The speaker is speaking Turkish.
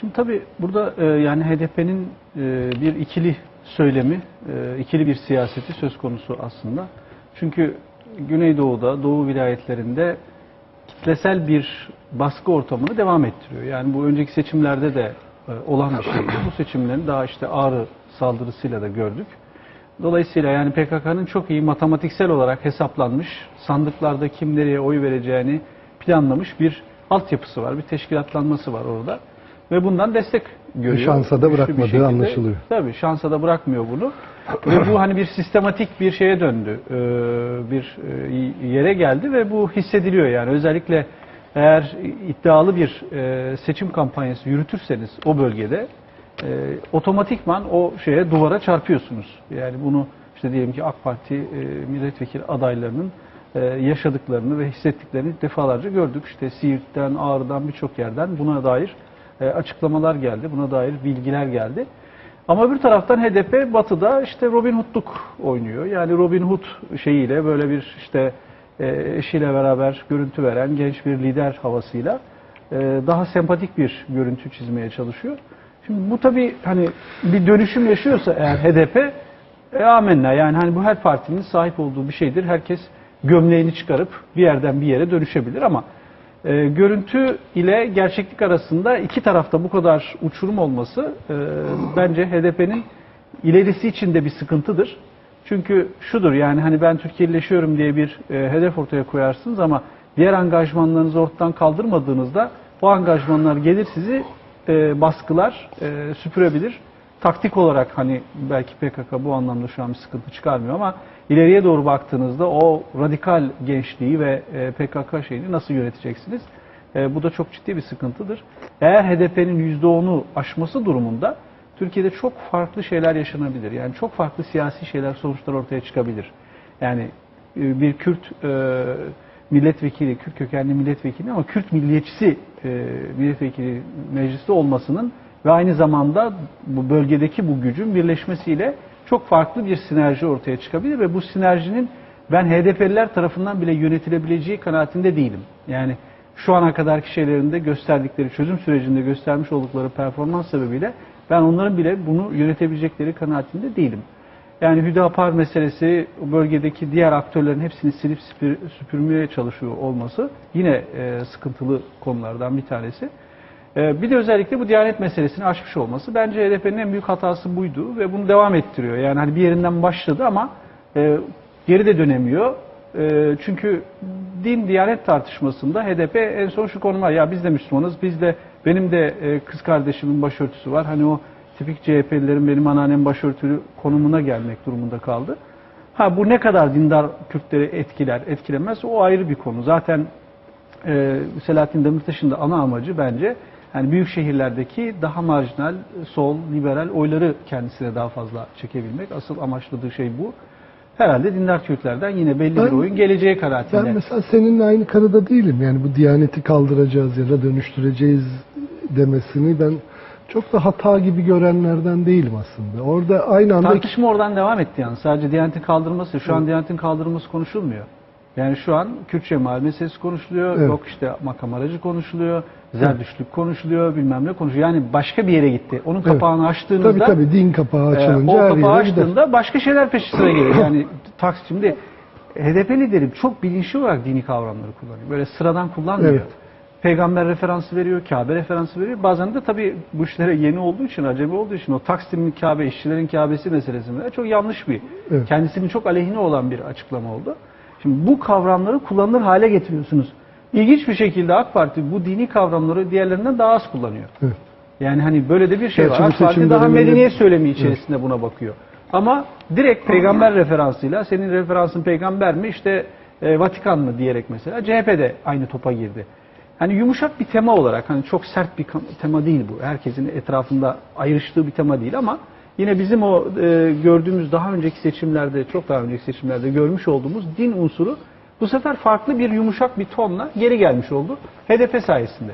Şimdi tabii burada e, yani HDP'nin e, bir ikili söylemi, e, ikili bir siyaseti söz konusu aslında. Çünkü Güneydoğu'da, Doğu vilayetlerinde kitlesel bir baskı ortamını devam ettiriyor. Yani bu önceki seçimlerde de e, olan bir şeydi. Bu seçimlerin daha işte Ağrı saldırısıyla da gördük. Dolayısıyla yani PKK'nın çok iyi matematiksel olarak hesaplanmış, sandıklarda kim nereye oy vereceğini planlamış bir altyapısı var, bir teşkilatlanması var orada. Ve bundan destek görüyor. şansa da bırakmadığı şekilde. anlaşılıyor. Tabii şansa da bırakmıyor bunu. ve bu hani bir sistematik bir şeye döndü. Ee, bir e, yere geldi ve bu hissediliyor yani. Özellikle eğer iddialı bir e, seçim kampanyası yürütürseniz o bölgede e, otomatikman o şeye duvara çarpıyorsunuz. Yani bunu işte diyelim ki AK Parti e, milletvekili adaylarının e, yaşadıklarını ve hissettiklerini defalarca gördük. İşte Siirt'ten, Ağrı'dan birçok yerden buna dair açıklamalar geldi. Buna dair bilgiler geldi. Ama bir taraftan HDP batıda işte Robin Hood'luk oynuyor. Yani Robin Hood şeyiyle böyle bir işte e, eşiyle beraber görüntü veren genç bir lider havasıyla e, daha sempatik bir görüntü çizmeye çalışıyor. Şimdi bu tabii hani bir dönüşüm yaşıyorsa eğer HDP e, amenna yani hani bu her partinin sahip olduğu bir şeydir. Herkes gömleğini çıkarıp bir yerden bir yere dönüşebilir ama e, görüntü ile gerçeklik arasında iki tarafta bu kadar uçurum olması e, bence HDP'nin ilerisi için de bir sıkıntıdır. Çünkü şudur yani hani ben Türkiye'leşiyorum diye bir e, hedef ortaya koyarsınız ama diğer angajmanlarınızı ortadan kaldırmadığınızda o angajmanlar gelir sizi e, baskılar, e, süpürebilir. Taktik olarak hani belki PKK bu anlamda şu an bir sıkıntı çıkarmıyor ama ileriye doğru baktığınızda o radikal gençliği ve e, PKK şeyini nasıl yöneteceksiniz? E, bu da çok ciddi bir sıkıntıdır. Eğer HDP'nin %10'u aşması durumunda Türkiye'de çok farklı şeyler yaşanabilir. Yani çok farklı siyasi şeyler, sonuçlar ortaya çıkabilir. Yani e, bir Kürt milletvekili, Kürt kökenli milletvekili ama Kürt milliyetçisi milletvekili mecliste olmasının ve aynı zamanda bu bölgedeki bu gücün birleşmesiyle çok farklı bir sinerji ortaya çıkabilir ve bu sinerjinin ben HDP'liler tarafından bile yönetilebileceği kanaatinde değilim. Yani şu ana kadarki şeylerinde gösterdikleri, çözüm sürecinde göstermiş oldukları performans sebebiyle ben onların bile bunu yönetebilecekleri kanaatinde değilim. Yani Hüdapar meselesi, bölgedeki diğer aktörlerin hepsini silip süpür- süpürmeye çalışıyor olması yine e, sıkıntılı konulardan bir tanesi. E, bir de özellikle bu Diyanet meselesini aşmış olması bence HDP'nin en büyük hatası buydu ve bunu devam ettiriyor. Yani hani bir yerinden başladı ama e, geri de dönemiyor. E, çünkü din Diyanet tartışmasında HDP en son şu konuma ya biz de Müslümanız, biz de benim de e, kız kardeşimin başörtüsü var. Hani o tipik CHP'lilerin benim anneannem başörtülü konumuna gelmek durumunda kaldı. Ha bu ne kadar dindar Kürtleri etkiler, etkilemez o ayrı bir konu. Zaten e, Selahattin Demirtaş'ın da ana amacı bence yani büyük şehirlerdeki daha marjinal, sol, liberal oyları kendisine daha fazla çekebilmek. Asıl amaçladığı şey bu. Herhalde dindar Kürtlerden yine belli bir Ben- oyun geleceği kanaatinde. Ben mesela seninle aynı kanıda değilim. Yani bu diyaneti kaldıracağız ya da dönüştüreceğiz demesini ben çok da hata gibi görenlerden değilim aslında. Orada aynı anda Tartışma oradan devam etti yani. Sadece Diyanet'in kaldırılması. Şu an Diyanet'in kaldırılması konuşulmuyor. Yani şu an Kürt cemaat meselesi konuşuluyor. Evet. Yok işte makam aracı konuşuluyor. Zerdüştlük konuşuluyor. Bilmem ne konuşuluyor. Yani başka bir yere gitti. Onun kapağını açtığınızda tabii tabii din kapağı e, açılınca o her kapağı yere gider. açtığında başka şeyler peşi sıra geliyor. Yani Taksim'de HDP lideri çok bilinçli olarak dini kavramları kullanıyor. Böyle sıradan kullanmıyor. Evet. Peygamber referansı veriyor, Kabe referansı veriyor. Bazen de tabii bu işlere yeni olduğu için, acemi olduğu için o Taksim'in Kabe, işçilerin Kabe'si meselesinde çok yanlış bir, Evet. kendisinin çok aleyhine olan bir açıklama oldu. Şimdi bu kavramları kullanılır hale getiriyorsunuz. İlginç bir şekilde AK Parti bu dini kavramları diğerlerinden daha az kullanıyor. Evet. Yani hani böyle de bir şey Gerçi var. AK Parti daha medeniyet söylemi içerisinde buna bakıyor. Ama direkt peygamber referansıyla senin referansın peygamber mi işte e, Vatikan mı diyerek mesela CHP de aynı topa girdi. Hani yumuşak bir tema olarak hani çok sert bir tema değil bu. Herkesin etrafında ayrıştığı bir tema değil ama yine bizim o e, gördüğümüz daha önceki seçimlerde çok daha önceki seçimlerde görmüş olduğumuz din unsuru bu sefer farklı bir yumuşak bir tonla geri gelmiş oldu HDP sayesinde.